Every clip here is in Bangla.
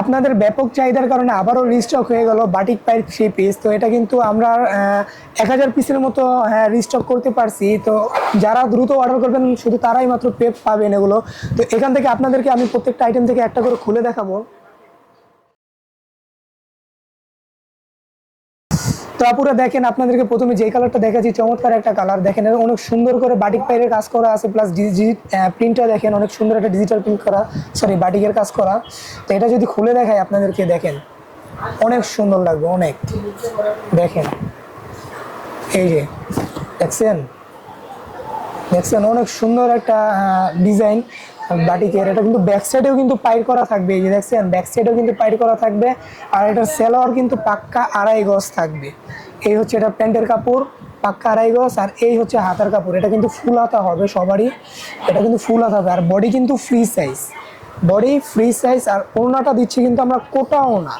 আপনাদের ব্যাপক চাহিদার কারণে আবারও রিস্টক হয়ে গেল বাটিক পায়ের থ্রি পিস তো এটা কিন্তু আমরা এক হাজার পিসের মতো হ্যাঁ রিস্টক করতে পারছি। তো যারা দ্রুত অর্ডার করবেন, শুধু তারাই মাত্র পেপ পাবেন এগুলো। তো এখান থেকে আপনাদেরকে আমি প্রত্যেকটা আইটেম থেকে একটা করে খুলে দেখাবো। তো আপুরা দেখেন, আপনাদেরকে প্রথমে যে কালারটা দেখাচ্ছি, চমৎকার একটা কালার দেখেন অনেক সুন্দর করে বাটিক পাইরের কাজ করা আছে প্লাস প্রিন্টটা দেখেন, অনেক সুন্দর একটা ডিজিটাল প্রিন্ট করা সরি বাটিকের কাজ করা। তো এটা যদি খুলে দেখায় আপনাদেরকে, দেখেন, অনেক সুন্দর লাগবে, অনেক। দেখেন, এই যে, দেখছেন? দেখছেন, অনেক সুন্দর একটা ডিজাইন বাটিকের এটা কিন্তু ব্যাক সাইডেও কিন্তু পাইর করা থাকবে। এই যে দেখছেন ব্যাক সাইডেও কিন্তু পাইর করা থাকবে আর এটার সেলোয়ার কিন্তু পাক্কা আড়াই গজ থাকবে। এই হচ্ছে এটা প্যান্টের কাপড়, পাক্কা আড়াই গজ আর এই হচ্ছে হাতার কাপড়। এটা কিন্তু ফুল হাতা হবে সবারই, এটা কিন্তু ফুল হাতা হবে। আর বডি কিন্তু free size body free size আর ওনাটা দিচ্ছি কিন্তু আমরা কোটা ওড়না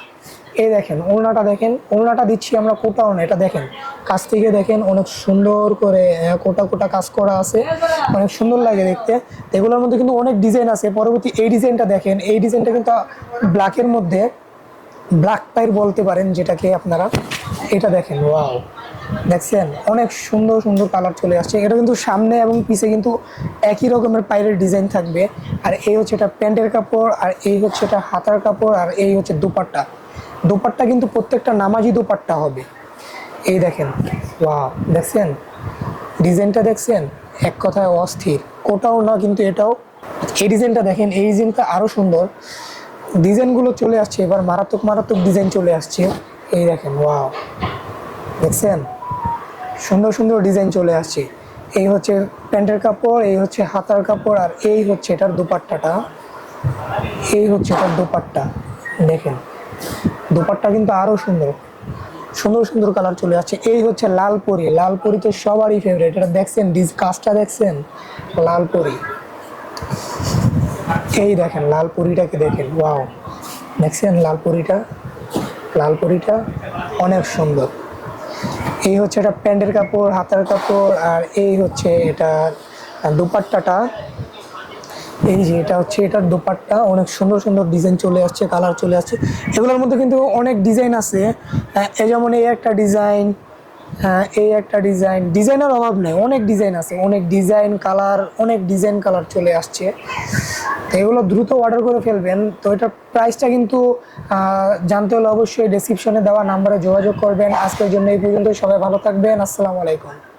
এই দেখেন, ওড়নাটা দেখেন, ওড়নাটা দিচ্ছি আমরা কোটা ওড়না, এটা দেখেন। কাছ থেকে দেখেন অনেক সুন্দর করে কোটা কোটা কাজ করা আছে, অনেক সুন্দর লাগে দেখতে। এগুলোর মধ্যে কিন্তু অনেক ডিজাইন আছে, পরবর্তী এই ডিজাইনটা দেখেন, এই ডিজাইনটা কিন্তু ব্ল্যাকের মধ্যে, ব্ল্যাক পাইর বলতে পারেন যেটাকে আপনারা, এটা দেখেন, ওয়াও। দেখছেন? অনেক সুন্দর সুন্দর কালার চলে আসছে। এটা কিন্তু সামনে এবং পিছে কিন্তু একই রকমের পাইরের ডিজাইন থাকবে। আর এই হচ্ছে এটা প্যান্টের কাপড়, আর এই হচ্ছে এটা হাতার কাপড়, আর এই হচ্ছে দুপাট্টা। দুপাট্টা কিন্তু প্রত্যেকটা নামাজি দুপাট্টা হবে। এই দেখেন, ওয়াও, দেখছেন? ডিজাইনটা দেখছেন? এক কথায় অস্থির। ওটাও না, কিন্তু এটাও। এই ডিজাইনটা দেখেন, এই ডিজাইনটা আরও সুন্দর। ডিজাইনগুলো চলে আসছে, এবার মারাত্মক মারাত্মক ডিজাইন চলে আসছে। এই দেখেন, ওয়াও। দেখছেন? সুন্দর সুন্দর ডিজাইন চলে আসছে। এই হচ্ছে প্যান্টের কাপড়, এই হচ্ছে হাতার কাপড়, আর এই হচ্ছে এটার দুপাট্টাটা। এই হচ্ছে এটার দুপাট্টা। দেখেন দুপাট্টা কিন্তু আরও সুন্দর। সুন্দর সুন্দর কালার চলে আসছে। এই হচ্ছে লাল পরি লাল পরি তো সবারই ফেভারিট এটা দেখছেন? ডিজ কাজটা দেখছেন? লাল পরি এই দেখেন লাল পরিটাকে দেখেন। ওয়াও দেখছেন লাল পরিটা লাল পরিটা অনেক সুন্দর। এই হচ্ছে এটা প্যান্টের কাপড়, হাতার কাপড়, আর এই হচ্ছে এটা দুপাট্টাটা। এই যে এটা হচ্ছে, এটার দোপাট্টা, অনেক সুন্দর সুন্দর ডিজাইন চলে আসছে কালার চলে আসছে। এগুলোর মধ্যে কিন্তু অনেক ডিজাইন আছে। এই যেমন এই একটা ডিজাইন এই একটা ডিজাইন ডিজাইনের অভাব নেই, অনেক ডিজাইন আছে। অনেক ডিজাইন কালার অনেক ডিজাইন কালার চলে আসছে। তো এগুলো দ্রুত অর্ডার করে ফেলবেন। তো এটার প্রাইসটা কিন্তু জানতে হলে অবশ্যই ডেসক্রিপশনে দেওয়া নাম্বারে যোগাযোগ করবেন। আজকের জন্য এই পর্যন্ত সবাই ভালো থাকবেন। আসসালামু আলাইকুম।